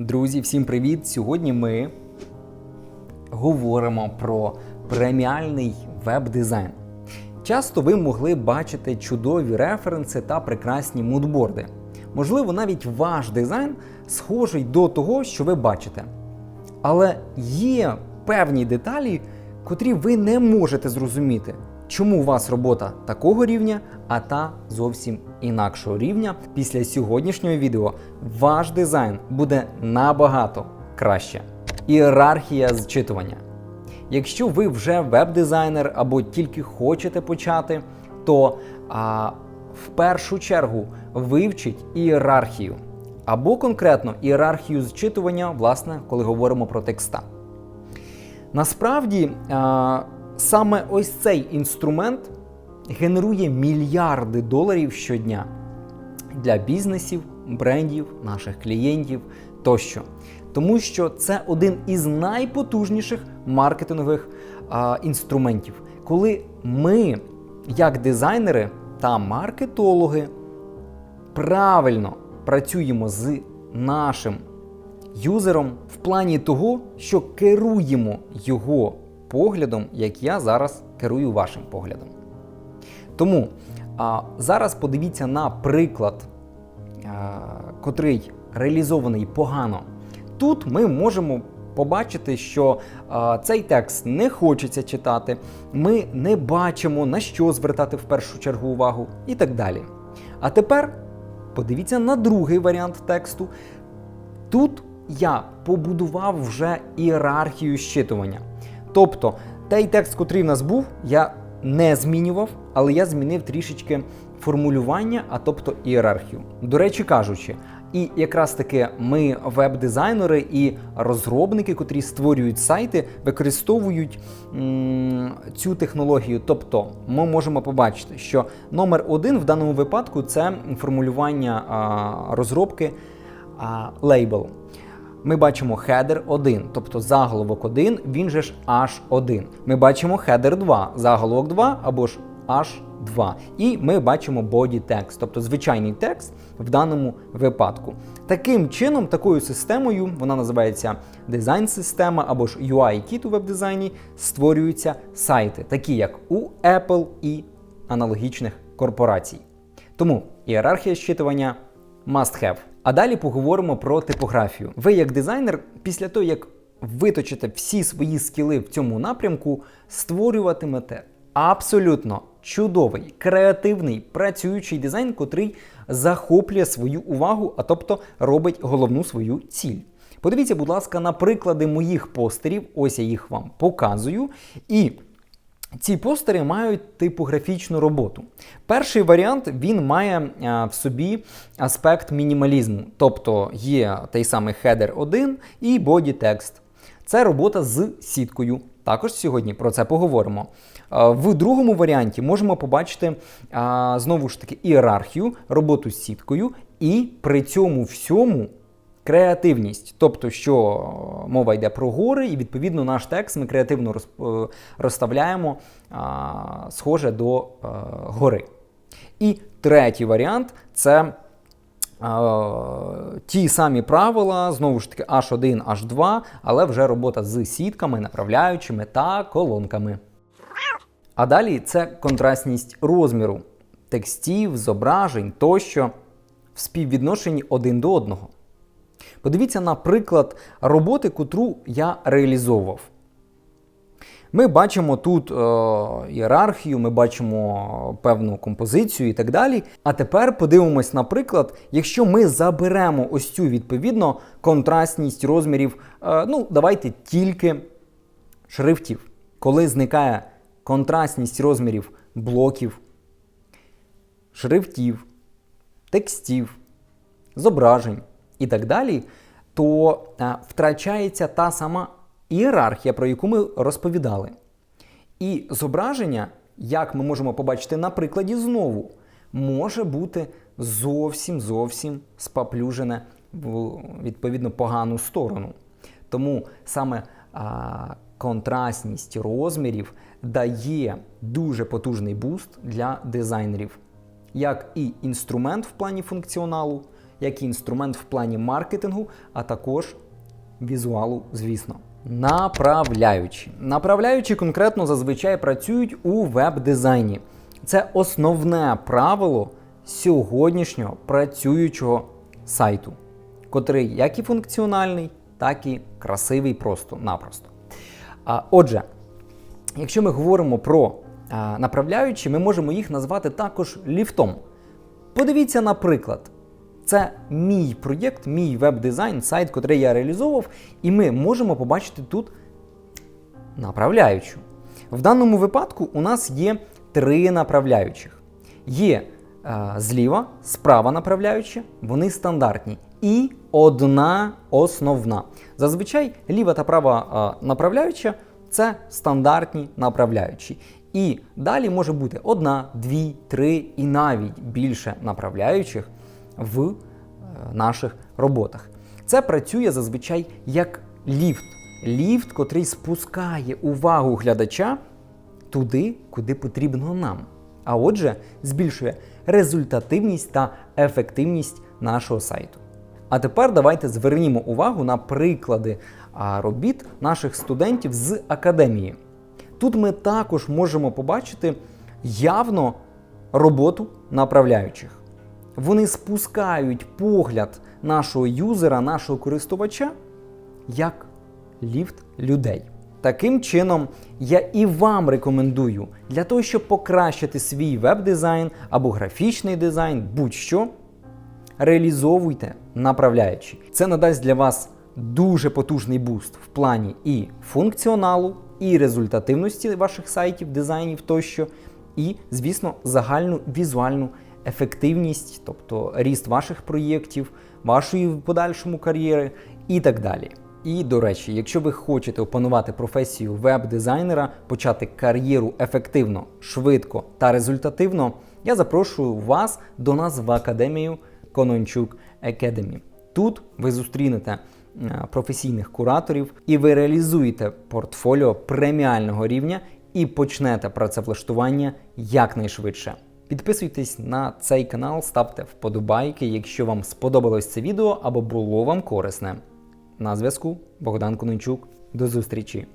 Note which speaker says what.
Speaker 1: Друзі, всім привіт! Сьогодні ми говоримо про преміальний веб-дизайн. Часто ви могли бачити чудові референси та прекрасні мудборди. Можливо, навіть ваш дизайн схожий до того, що ви бачите. Але є певні деталі, котрі ви не можете зрозуміти, чому у вас робота такого рівня, а та зовсім інакшого рівня. Після сьогоднішнього відео ваш дизайн буде набагато краще. Ієрархія зчитування. Якщо ви вже веб-дизайнер або тільки хочете почати, то а, в першу чергу вивчіть ієрархію. Або конкретно ієрархію зчитування, власне, коли говоримо про текста. Насправді, а, саме ось цей інструмент генерує мільярди доларів щодня для бізнесів, брендів, наших клієнтів тощо. Тому що це один із найпотужніших маркетингових а, інструментів, коли ми, як дизайнери та маркетологи, правильно працюємо з нашим юзером в плані того, що керуємо його поглядом, як я зараз керую вашим поглядом. Тому а, зараз подивіться на приклад, а, котрий реалізований погано. Тут ми можемо побачити, що а, цей текст не хочеться читати, ми не бачимо на що звертати в першу чергу увагу і так далі. А тепер подивіться на другий варіант тексту. Тут я побудував вже ієрархію щитування. Тобто, той текст, котрий в нас був, я не змінював, але я змінив трішечки формулювання, а тобто ієрархію. До речі кажучи, і якраз таки ми, веб-дизайнери і розробники, котрі створюють сайти, використовують м, цю технологію. Тобто, ми можемо побачити, що номер один в даному випадку це формулювання а, розробки а, лейбл. Ми бачимо header 1, тобто заголовок 1, він же ж H1. Ми бачимо header 2, заголовок 2 або ж H2. І ми бачимо body text, тобто звичайний текст в даному випадку. Таким чином, такою системою, вона називається дизайн-система або ж UI-кіт у веб-дизайні, створюються сайти, такі як у Apple і аналогічних корпорацій. Тому ієрархія щитування must have. А далі поговоримо про типографію. Ви, як дизайнер, після того, як виточите всі свої скіли в цьому напрямку, створюватимете абсолютно чудовий, креативний, працюючий дизайн, котрий захоплює свою увагу, а тобто робить головну свою ціль. Подивіться, будь ласка, на приклади моїх постерів. Ось я їх вам показую. І ці постери мають типографічну роботу. Перший варіант він має а, в собі аспект мінімалізму, тобто є той самий header 1 і text. Це робота з сіткою. Також сьогодні про це поговоримо. А, В другому варіанті можемо побачити а, знову ж таки ієрархію, роботу з сіткою, і при цьому всьому Креативність, тобто, що мова йде про гори, і відповідно наш текст ми креативно е, розставляємо а, схоже до е, гори. І третій варіант це а, ті самі правила, знову ж таки, H1, H2, але вже робота з сітками, направляючими та колонками. А далі це контрастність розміру текстів, зображень тощо в співвідношенні один до одного. Подивіться на приклад роботи, котру я реалізовував. Ми бачимо тут е, ієрархію, ми бачимо певну композицію і так далі. А тепер подивимось, наприклад, якщо ми заберемо ось цю відповідно контрастність розмірів, е, ну, давайте тільки шрифтів, коли зникає контрастність розмірів блоків, шрифтів, текстів, зображень і так далі, то е, втрачається та сама ієрархія, про яку ми розповідали. І зображення, як ми можемо побачити на прикладі знову, може бути зовсім зовсім спаплюжене в відповідно погану сторону. Тому саме а, контрастність розмірів дає дуже потужний буст для дизайнерів, як і інструмент в плані функціоналу, як і інструмент в плані маркетингу, а також візуалу, звісно. Направляючі. Направляючі конкретно зазвичай працюють у веб-дизайні. Це основне правило сьогоднішнього працюючого сайту, котрий як і функціональний, так і красивий просто-напросто. А, Отже, якщо ми говоримо про а, направляючі, ми можемо їх назвати також ліфтом. Подивіться, наприклад, це мій проєкт, мій веб-дизайн, сайт, який я реалізовував, і ми можемо побачити тут направляючу. В даному випадку у нас є три направляючих. Є е, зліва, справа направляюча, вони стандартні. І одна основна. Зазвичай ліва та права е, направляюча це стандартні направляючі. І далі може бути одна, дві, три і навіть більше направляючих в е, наших роботах. Це працює зазвичай як ліфт. Ліфт, котрий спускає увагу глядача туди, куди потрібно нам. А отже, збільшує результативність та ефективність нашого сайту. А тепер давайте звернімо увагу на приклади робіт наших студентів з академії. Тут ми також можемо побачити явно роботу направляючих. Вони спускають погляд нашого юзера, нашого користувача як ліфт людей. Таким чином, я і вам рекомендую для того, щоб покращити свій веб-дизайн або графічний дизайн, будь-що, реалізовуйте направляючи. Це надасть для вас дуже потужний буст в плані і функціоналу, і результативності ваших сайтів, дизайнів тощо, і, звісно, загальну візуальну ефективність, тобто ріст ваших проєктів, вашої в подальшому кар'єри і так далі. І до речі, якщо ви хочете опанувати професію веб-дизайнера, почати кар'єру ефективно, швидко та результативно, я запрошую вас до нас в академію Конончук Academy. Тут ви зустрінете е, професійних кураторів і ви реалізуєте портфоліо преміального рівня і почнете працевлаштування якнайшвидше. Підписуйтесь на цей канал, ставте вподобайки, якщо вам сподобалось це відео або було вам корисне. На зв'язку Богдан Конончук. До зустрічі!